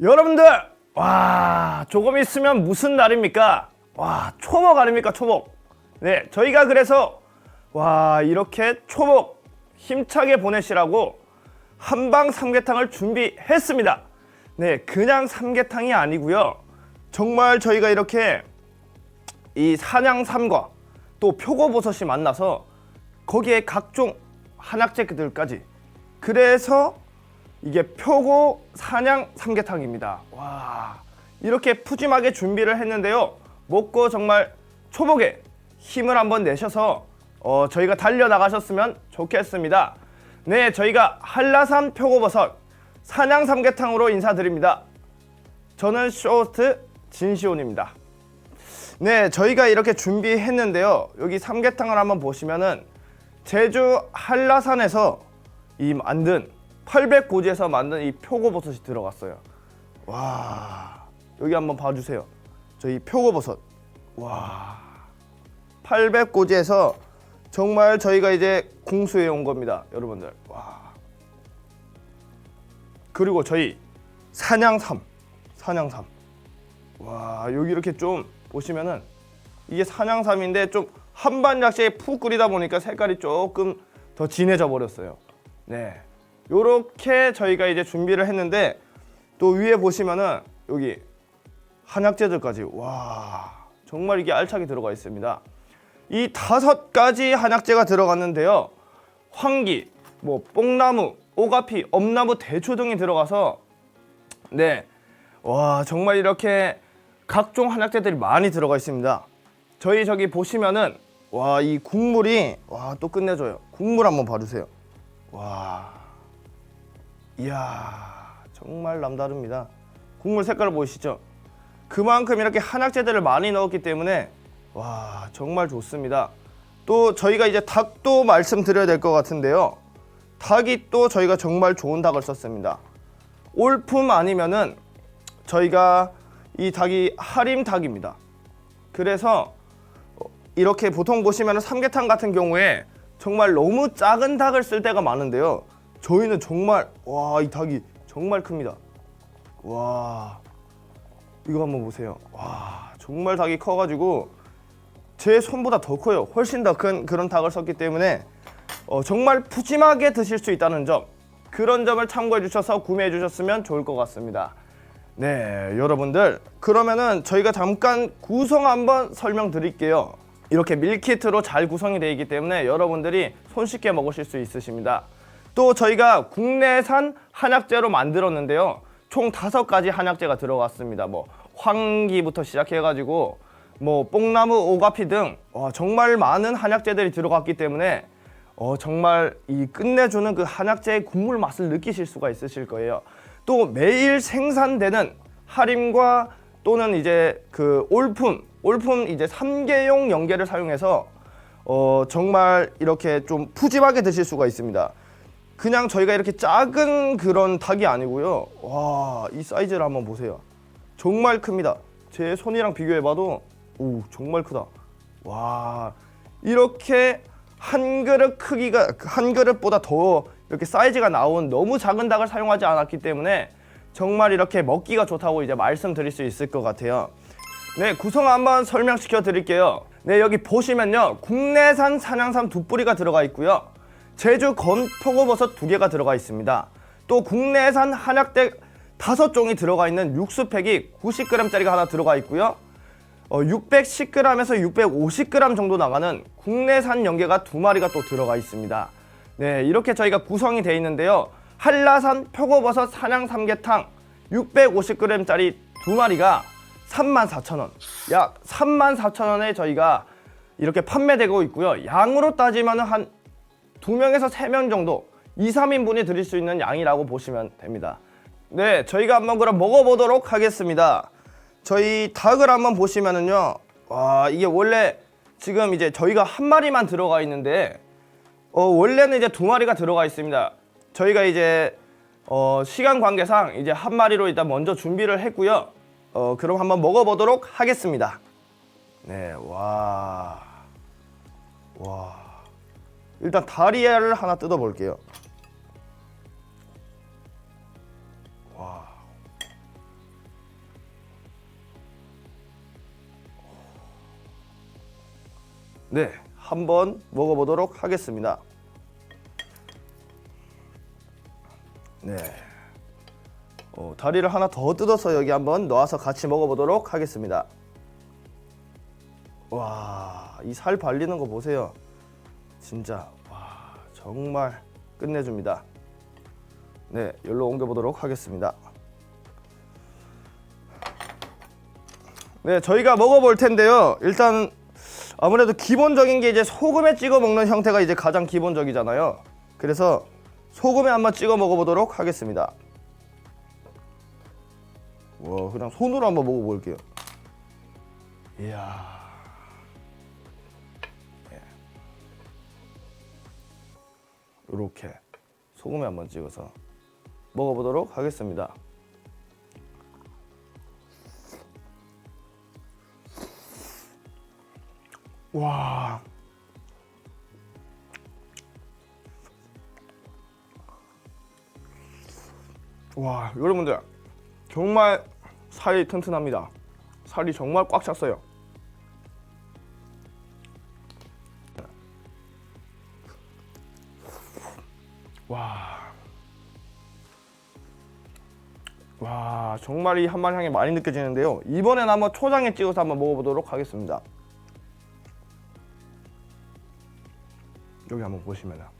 여러분들 와 조금 있으면 무슨 날입니까? 와 초복 아닙니까 초복? 네 저희가 그래서 와 이렇게 초복 힘차게 보내시라고 한방 삼계탕을 준비했습니다. 네 그냥 삼계탕이 아니고요. 정말 저희가 이렇게 이 산양삼과 또 표고버섯이 만나서 거기에 각종 한약재들까지 그래서 이게 표고 산양 삼계탕입니다. 와 이렇게 푸짐하게 준비를 했는데요. 먹고 정말 초복에 힘을 한번 내셔서 어, 저희가 달려 나가셨으면 좋겠습니다. 네, 저희가 한라산 표고버섯 산양 삼계탕으로 인사드립니다. 저는 쇼호스트 진시온입니다. 네, 저희가 이렇게 준비했는데요. 여기 삼계탕을 한번 보시면은 제주 한라산에서 이 만든 800 고지에서 만든 이 표고버섯이 들어갔어요. 와, 여기 한번 봐주세요. 저희 표고버섯. 와, 800 고지에서 정말 저희가 이제 공수해 온 겁니다, 여러분들. 와. 그리고 저희 산양삼, 산양삼. 와 여기 이렇게 좀 보시면은 이게 산양삼인데 좀 한반약시에 푹 끓이다 보니까 색깔이 조금 더 진해져 버렸어요. 네, 요렇게 저희가 이제 준비를 했는데 또 위에 보시면은 여기 한약재들까지 와 정말 이게 알차게 들어가 있습니다. 이 다섯 가지 한약재가 들어갔는데요. 황기, 뭐 뽕나무, 오가피, 엄나무, 대추 등이 들어가서 네, 와 정말 이렇게 각종 한약재들이 많이 들어가 있습니다. 저희 저기 보시면은 와 이 국물이 와 또 끝내줘요. 국물 한번 봐 주세요. 와, 이야 정말 남다릅니다. 국물 색깔 보이시죠? 그만큼 이렇게 한약재들을 많이 넣었기 때문에 와 정말 좋습니다. 또 저희가 이제 닭도 말씀드려야 될 것 같은데요. 닭이 또 저희가 정말 좋은 닭을 썼습니다. 올품 아니면은 저희가 이 닭이 하림 닭입니다. 그래서 어, 이렇게 보통 보시면 삼계탕 같은 경우에 정말 너무 작은 닭을 쓸 때가 많은데요. 저희는 정말 와 이 닭이 정말 큽니다. 와 이거 한번 보세요. 와 정말 닭이 커가지고 제 손보다 더 커요. 훨씬 더 큰 그런 닭을 썼기 때문에 어, 정말 푸짐하게 드실 수 있다는 점 그런 점을 참고해 주셔서 구매해 주셨으면 좋을 것 같습니다. 네, 여러분들 그러면은 저희가 잠깐 구성 한번 설명드릴게요. 이렇게 밀키트로 잘 구성이 되어 있기 때문에 여러분들이 손쉽게 먹으실 수 있으십니다. 또 저희가 국내산 한약재로 만들었는데요. 총 다섯 가지 한약재가 들어갔습니다. 뭐 황기부터 시작해가지고 뭐 뽕나무, 오가피 등 와, 정말 많은 한약재들이 들어갔기 때문에 어, 정말 이 끝내주는 그 한약재의 국물 맛을 느끼실 수가 있으실 거예요. 또 매일 생산되는 하림과 또는 이제 그 올품, 올품 이제 삼계용 연계를 사용해서 어, 정말 이렇게 좀 푸짐하게 드실 수가 있습니다. 그냥 저희가 이렇게 작은 그런 닭이 아니고요. 와, 이 사이즈를 한번 보세요. 정말 큽니다. 제 손이랑 비교해봐도 오 정말 크다. 와 이렇게 한 그릇 크기가 한 그릇보다 더 이렇게 사이즈가 나온 너무 작은 닭을 사용하지 않았기 때문에 정말 이렇게 먹기가 좋다고 이제 말씀드릴 수 있을 것 같아요. 네 구성 한번 설명시켜 드릴게요. 네 여기 보시면요 국내산 산양삼 두 뿌리가 들어가 있고요. 제주 건표고버섯 두 개가 들어가 있습니다. 또 국내산 한약대 다섯 종이 들어가 있는 육수팩이 90g짜리가 하나 들어가 있고요. 어, 610g에서 650g 정도 나가는 국내산 연계가 두 마리가 또 들어가 있습니다. 네, 이렇게 저희가 구성이 되어 있는데요. 한라산 표고버섯 산양 삼계탕 650g짜리 두 마리가 34,000원. 약 34,000원에 저희가 이렇게 판매되고 있고요. 양으로 따지면 한 두 명에서 세명 정도 2, 3인분이 드릴 수 있는 양이라고 보시면 됩니다. 네, 저희가 한번 그럼 먹어보도록 하겠습니다. 저희 닭을 한번 보시면은요. 와, 이게 원래 지금 이제 저희가 한 마리만 들어가 있는데 어, 원래는 이제 두 마리가 들어가 있습니다. 저희가 이제 어, 시간 관계상 이제 한 마리로 일단 먼저 준비를 했고요. 어, 그럼 한번 먹어보도록 하겠습니다. 네, 와, 와. 일단 다리알을 하나 뜯어 볼게요. 와. 네, 한번 먹어보도록 하겠습니다. 네. 어, 다리를 하나 더 뜯어서 여기 한번 넣어서 같이 먹어보도록 하겠습니다. 와, 이 살 발리는 거 보세요. 진짜 와, 정말 끝내줍니다. 네, 열로 옮겨보도록 하겠습니다. 네, 저희가 먹어볼 텐데요. 일단 아무래도 기본적인 게 이제 소금에 찍어 먹는 형태가 이제 가장 기본적이잖아요. 그래서 소금에 한번 찍어 먹어보도록 하겠습니다. 와, 그냥 손으로 한번 먹어볼게요. 이야. 이렇게 소금에 한번 찍어서 먹어보도록 하겠습니다. 와. 와, 여러분들 정말 살이 튼튼합니다. 살이 정말 꽉 찼어요. 와. 와, 정말 이 한말 향이 많이 느껴지는데요. 이번엔 한번 초장에 찍어서 한번 먹어보도록 하겠습니다. 여기 한번 보시면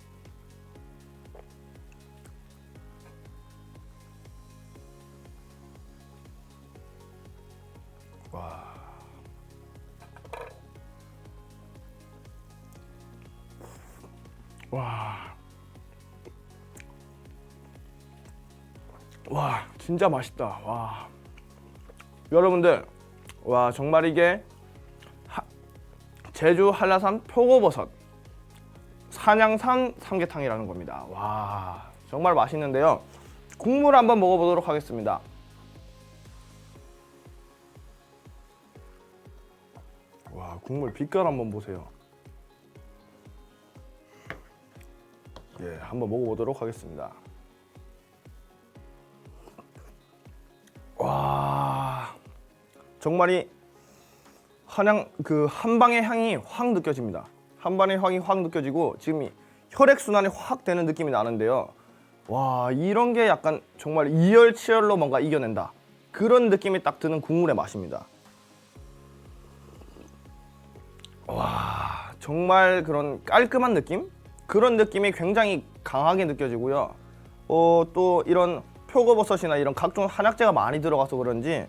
진짜 맛있다. 와. 여러분들, 와, 정말 이게 하- 제주 한라산 표고버섯 산양산 삼계탕이라는 겁니다. 와, 정말 맛있는데요. 국물 한번 먹어보도록 하겠습니다. 와, 국물 빛깔 한번 보세요. 예, 한번 먹어보도록 하겠습니다. 와, 정말 이 한양 그 한방의 향이 확 느껴집니다. 한방의 향이 확 느껴지고 지금 이 혈액 순환이 확 되는 느낌이 나는데요. 와, 이런 게 약간 정말 이열치열로 뭔가 이겨낸다. 그런 느낌이 딱 드는 국물의 맛입니다. 와, 정말 그런 깔끔한 느낌? 그런 느낌이 굉장히 강하게 느껴지고요. 어, 또 이런 표고버섯이나 이런 각종 한약재가 많이 들어가서 그런지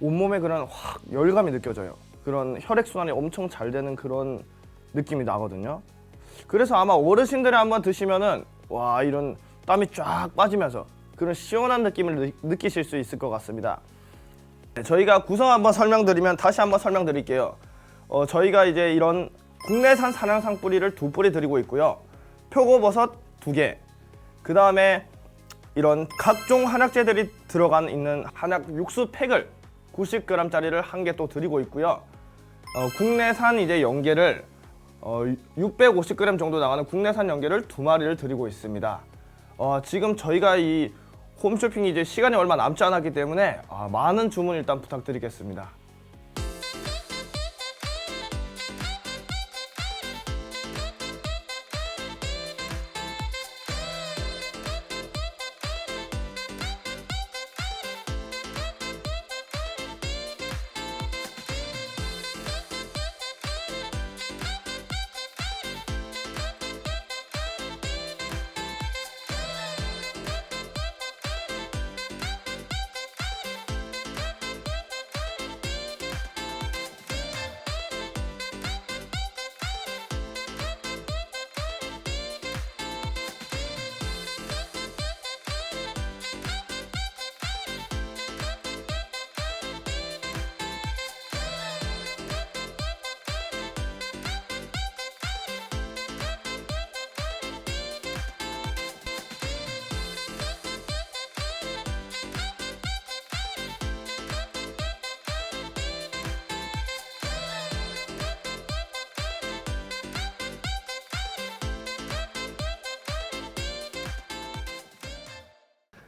온몸에 그런 확 열감이 느껴져요. 그런 혈액순환이 엄청 잘 되는 그런 느낌이 나거든요. 그래서 아마 어르신들이 한번 드시면은 와 이런 땀이 쫙 빠지면서 그런 시원한 느낌을 느, 느끼실 수 있을 것 같습니다. 네, 저희가 구성 한번 설명드리면 다시 한번 설명드릴게요. 어, 저희가 이제 이런 국내산 산양상 뿌리를 두 뿌리 드리고 있고요. 표고버섯 두 개. 그 다음에 이런 각종 한약재들이 들어간 있는 한약 육수 팩을 90g짜리를 한 개 또 드리고 있고요. 어, 국내산 이제 연계를 어, 650g 정도 나가는 국내산 연계를 두 마리를 드리고 있습니다. 어, 지금 저희가 이 홈쇼핑이 이제 시간이 얼마 남지 않았기 때문에 아, 많은 주문 일단 부탁드리겠습니다.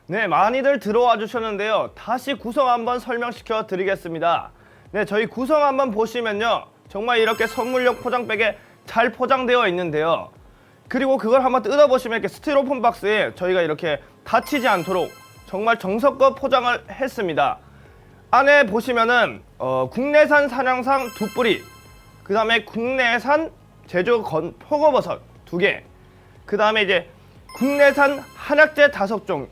네, 많이들 들어와 주셨는데요. 다시 구성 한번 설명시켜 드리겠습니다. 네, 저희 구성 한번 보시면요. 정말 이렇게 선물용 포장백에 잘 포장되어 있는데요. 그리고 그걸 한번 뜯어보시면 이렇게 스티로폼 박스에 저희가 이렇게 다치지 않도록 정말 정성껏 포장을 했습니다. 안에 보시면은 어, 국내산 산양상 두 뿌리, 그 다음에 국내산 제주 건 표고버섯 두 개, 그 다음에 이제 국내산 한약재 다섯 종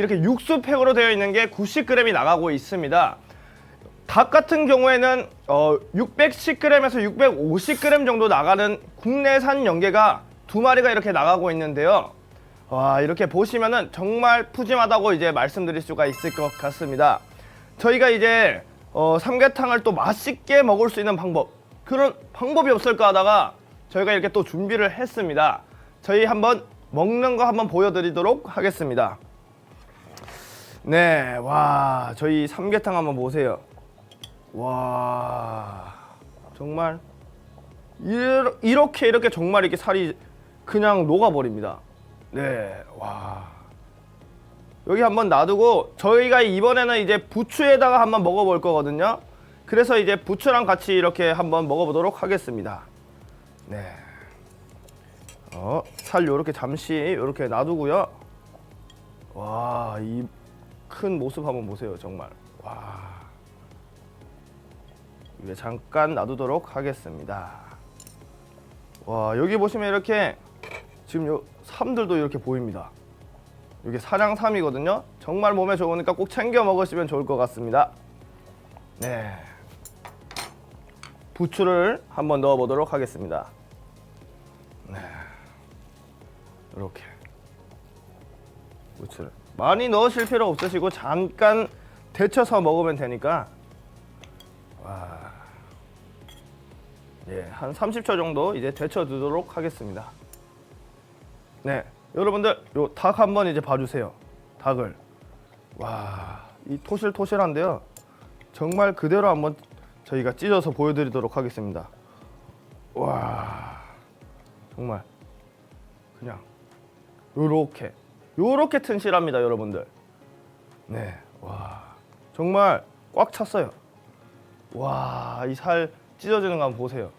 이렇게 육수팩으로 되어 있는 게 90g이 나가고 있습니다. 닭 같은 경우에는 어, 610g에서 650g 정도 나가는 국내산 연계가 두 마리가 이렇게 나가고 있는데요. 와 이렇게 보시면은 정말 푸짐하다고 이제 말씀드릴 수가 있을 것 같습니다. 저희가 이제 어, 삼계탕을 또 맛있게 먹을 수 있는 방법 그런 방법이 없을까 하다가 저희가 이렇게 또 준비를 했습니다. 저희 한번 먹는 거 한번 보여드리도록 하겠습니다. 네, 와 저희 삼계탕 한번 보세요. 와 정말 이러- 이렇게 이렇게 정말 이렇게 살이 그냥 녹아버립니다. 네, 와 여기 한번 놔두고 저희가 이번에는 이제 부추에다가 한번 먹어볼 거거든요. 그래서 이제 부추랑 같이 이렇게 한번 먹어보도록 하겠습니다. 네. 어, 살 요렇게 잠시 요렇게 놔두고요. 와, 이 큰 모습 한번 보세요, 정말. 와. 위에 잠깐 놔두도록 하겠습니다. 와, 여기 보시면 이렇게 지금 요 삼들도 이렇게 보입니다. 이게 사냥삼이거든요. 정말 몸에 좋으니까 꼭 챙겨 먹으시면 좋을 것 같습니다. 네. 부추를 한번 넣어 보도록 하겠습니다. 네. 이렇게 부추를 많이 넣으실 필요 없으시고 잠깐 데쳐서 먹으면 되니까 와. 예, 한 30초 정도 이제 데쳐 두도록 하겠습니다. 네, 여러분들 요 닭 한번 이제 봐주세요. 닭을 와, 이 토실토실한데요. 정말 그대로 한번 저희가 찢어서 보여드리도록 하겠습니다. 와, 정말 그냥 요렇게 요렇게 튼실합니다, 여러분들. 네, 와, 정말 꽉 찼어요. 와, 이 살 찢어지는 거 한번 보세요.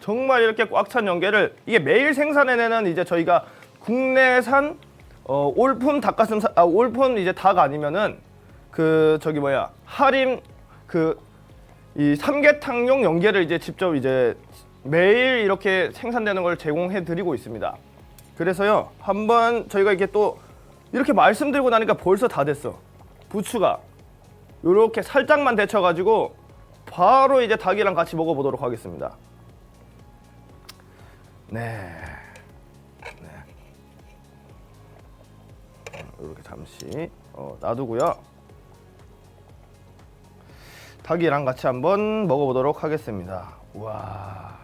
정말 이렇게 꽉 찬 연계를 이게 매일 생산해내는 이제 저희가 국내산 어, 올품 닭가슴살 아 올품 이제 닭 아니면은 그 저기 뭐야 할인 그 이 삼계탕용 연계를 이제 직접 이제 매일 이렇게 생산되는 걸 제공해 드리고 있습니다. 그래서요 한번 저희가 이게 또 이렇게 말씀드리고 나니까 벌써 다 됐어 부추가 요렇게 살짝만 데쳐가지고 바로 이제 닭이랑 같이 먹어보도록 하겠습니다. 네. 이렇게 잠시 어, 놔두고요. 닭이랑 같이 한번 먹어보도록 하겠습니다. 와,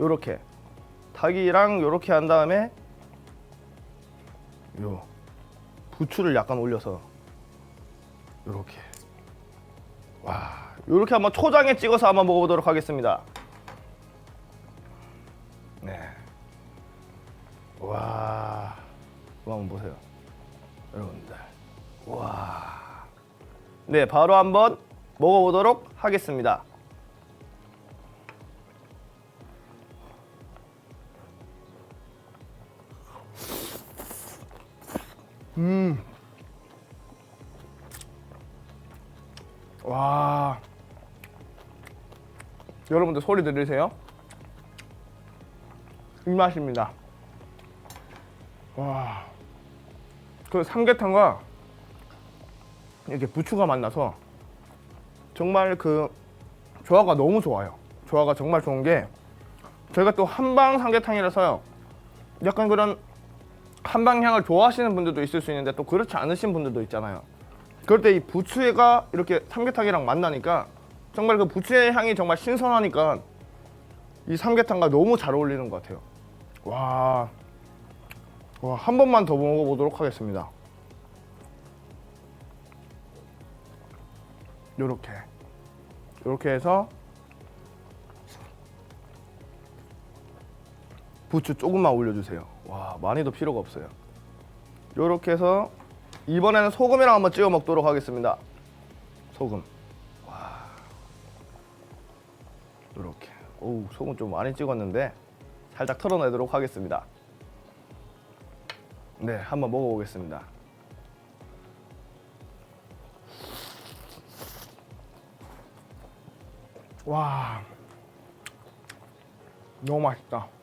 요렇게 닭이랑 요렇게 한 다음에 요 부추를 약간 올려서 요렇게 와, 요렇게 한번 초장에 찍어서 한번 먹어보도록 하겠습니다. 네. 와, 이거 한번 보세요. 여러분들. 와. 네, 바로 한번 먹어보도록 하겠습니다. 음. 와. 여러분들 소리 들리세요? 이 맛입니다. 와. 그 삼계탕과 이렇게 부추가 만나서 정말 그 조화가 너무 좋아요. 조화가 정말 좋은 게 저희가 또 한방 삼계탕이라서요. 약간 그런 한방 향을 좋아하시는 분들도 있을 수 있는데 또 그렇지 않으신 분들도 있잖아요. 그럴 때 이 부추가 이렇게 삼계탕이랑 만나니까 정말 그 부추의 향이 정말 신선하니까 이 삼계탕과 너무 잘 어울리는 것 같아요. 와. 와, 한 번만 더 먹어보도록 하겠습니다. 요렇게. 요렇게 해서 부추 조금만 올려주세요. 와, 많이도 필요가 없어요. 요렇게 해서 이번에는 소금이랑 한번 찍어 먹도록 하겠습니다. 소금. 와. 요렇게. 오 소금 좀 많이 찍었는데 살짝 털어내도록 하겠습니다. 네, 한번 먹어보겠습니다. 와, 너무 맛있다.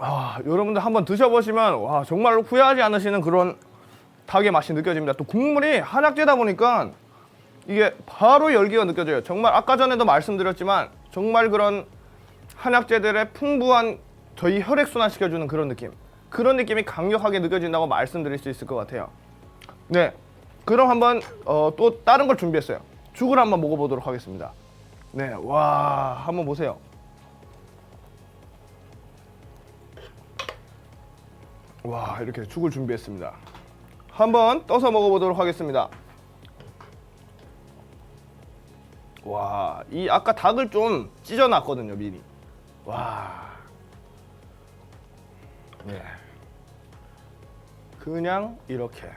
아, 여러분들 한번 드셔보시면 와 정말로 후회하지 않으시는 그런 닭의 맛이 느껴집니다. 또 국물이 한약재다 보니까 이게 바로 열기가 느껴져요. 정말 아까 전에도 말씀드렸지만 정말 그런 한약재들의 풍부한 저희 혈액 순환 시켜주는 그런 느낌, 그런 느낌이 강력하게 느껴진다고 말씀드릴 수 있을 것 같아요. 네, 그럼 한번 어, 또 다른 걸 준비했어요. 죽을 한번 먹어보도록 하겠습니다. 네, 와 한번 보세요. 와 이렇게 죽을 준비했습니다. 한번 떠서 먹어보도록 하겠습니다. 와, 이 아까 닭을 좀 찢어놨거든요 미리. 와, 네, 그냥 이렇게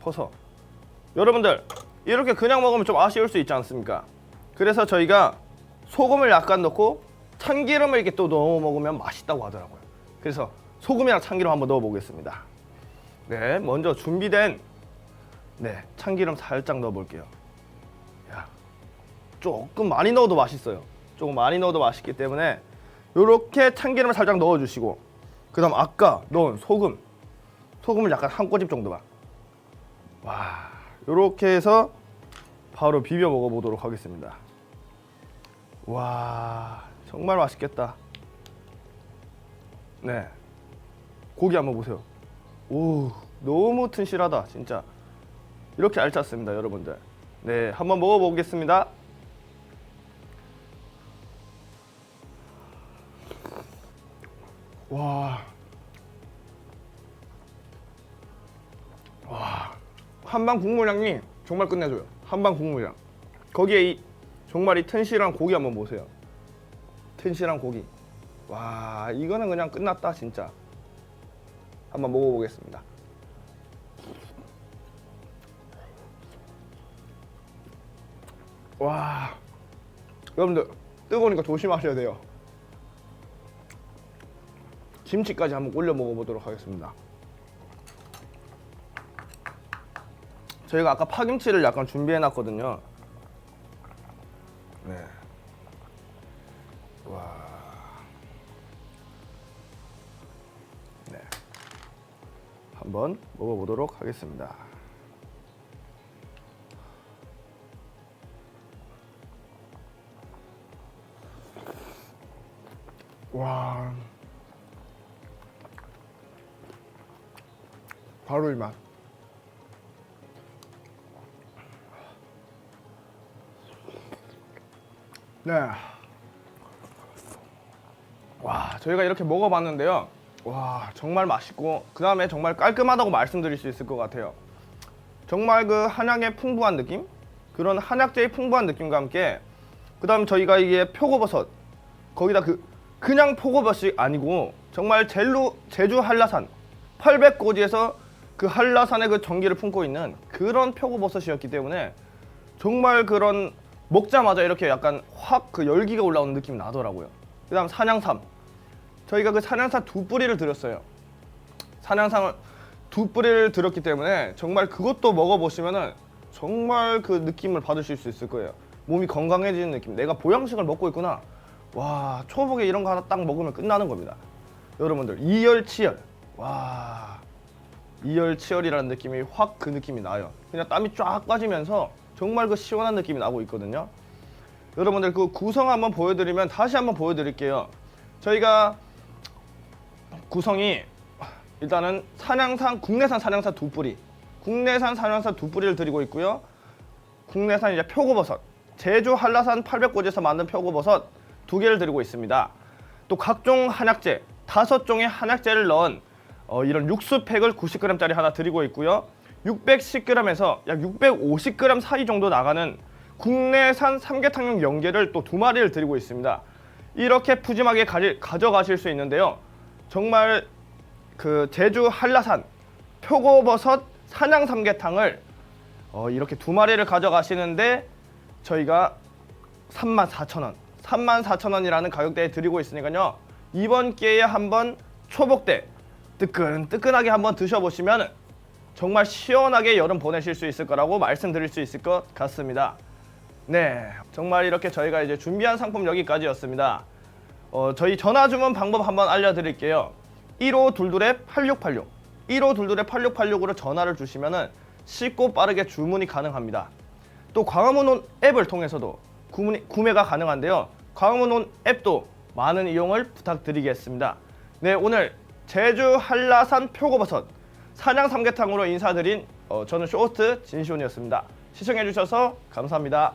퍼서 여러분들 이렇게 그냥 먹으면 좀 아쉬울 수 있지 않습니까? 그래서 저희가 소금을 약간 넣고 참기름을 이렇게 또 넣어 먹으면 맛있다고 하더라고요. 그래서 소금이랑 참기름 한번 넣어 보겠습니다. 네, 먼저 준비된 네 참기름 살짝 넣어 볼게요. 야, 조금 많이 넣어도 맛있어요. 조금 많이 넣어도 맛있기 때문에 이렇게 참기름을 살짝 넣어주시고 그다음 아까 넣은 소금, 소금을 약간 한 꼬집 정도만. 와, 이렇게 해서 바로 비벼 먹어보도록 하겠습니다. 와, 정말 맛있겠다. 네, 고기 한번 보세요. 오, 너무 튼실하다, 진짜. 이렇게 알찼습니다, 여러분들. 네, 한번 먹어보겠습니다. 와, 와, 한방 국물향이 정말 끝내줘요. 한방 국물향. 거기에 이 정말 이 튼실한 고기 한번 보세요. 튼실한 고기. 와, 이거는 그냥 끝났다, 진짜. 한번 먹어보겠습니다. 와, 여러분들 뜨거우니까 조심하셔야 돼요. 김치까지 한번 올려 먹어보도록 하겠습니다. 저희가 아까 파김치를 약간 준비해놨거든요. 네. 한번 먹어보도록 하겠습니다. 와. 바로 이 맛. 네. 와, 저희가 이렇게 먹어봤는데요. 와, 정말 맛있고 그 다음에 정말 깔끔하다고 말씀드릴 수 있을 것 같아요. 정말 그 한약의 풍부한 느낌, 그런 한약재의 풍부한 느낌과 함께 그 다음 저희가 이게 표고버섯 거기다 그 그냥 표고버섯이 아니고 정말 젤루 제주 한라산 800고지에서 그 한라산의 그 전기를 품고 있는 그런 표고버섯이었기 때문에 정말 그런 먹자마자 이렇게 약간 확 그 열기가 올라오는 느낌이 나더라고요. 그 다음 산양삼. 저희가 그 산양삼 두 뿌리를 드렸어요. 산양삼을 두 뿌리를 드렸기 때문에 정말 그것도 먹어보시면은 정말 그 느낌을 받으실 수 있을 거예요. 몸이 건강해지는 느낌. 내가 보양식을 먹고 있구나. 와 초복에 이런 거 하나 딱 먹으면 끝나는 겁니다. 여러분들 이열치열. 와 이열치열이라는 느낌이 확 그 느낌이 나요. 그냥 땀이 쫙 빠지면서 정말 그 시원한 느낌이 나고 있거든요. 여러분들 그 구성 한번 보여드리면 다시 한번 보여드릴게요. 저희가 구성이 일단은 산양산 국내산 산양산 두 뿌리, 국내산 산양산 두 뿌리를 드리고 있고요. 국내산 이제 표고버섯, 제주 한라산 800고지에서 만든 표고버섯 두 개를 드리고 있습니다. 또 각종 한약재 다섯 종의 한약재를 넣은 어, 이런 육수팩을 90g짜리 하나 드리고 있고요. 610g에서 약 650g 사이 정도 나가는 국내산 삼계탕용 연계를 또 두 마리를 드리고 있습니다. 이렇게 푸짐하게 가져가실 수 있는데요. 정말 그 제주 한라산 표고버섯 산양 삼계탕을 어, 이렇게 두 마리를 가져가시는데 저희가 34,000원, 34,000원이라는 가격대에 드리고 있으니까요. 이번 기회에 한번 초복대 뜨끈뜨끈하게 한번 드셔보시면 정말 시원하게 여름 보내실 수 있을 거라고 말씀드릴 수 있을 것 같습니다. 네, 정말 이렇게 저희가 이제 준비한 상품 여기까지였습니다. 어, 저희 전화 주문 방법 한번 알려드릴게요. 15 둘둘에 8686, 15 둘둘에 8686으로 전화를 주시면은 쉽고 빠르게 주문이 가능합니다. 또 광화문온 앱을 통해서도 구문이- 구매가 가능한데요. 광화문온 앱도 많은 이용을 부탁드리겠습니다. 네, 오늘 제주 한라산 표고버섯 사냥 삼계탕으로 인사드린 어, 저는 쇼호스트 진시온이었습니다. 시청해주셔서 감사합니다.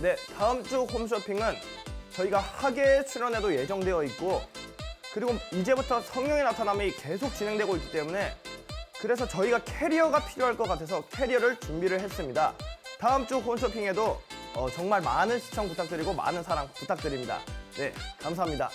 네, 다음 주 홈쇼핑은 저희가 학예에 출연해도 예정되어 있고 그리고 이제부터 성령의 나타남이 계속 진행되고 있기 때문에 그래서 저희가 캐리어가 필요할 것 같아서 캐리어를 준비를 했습니다. 다음 주 홈쇼핑에도 어, 정말 많은 시청 부탁드리고 많은 사랑 부탁드립니다. 네, 감사합니다.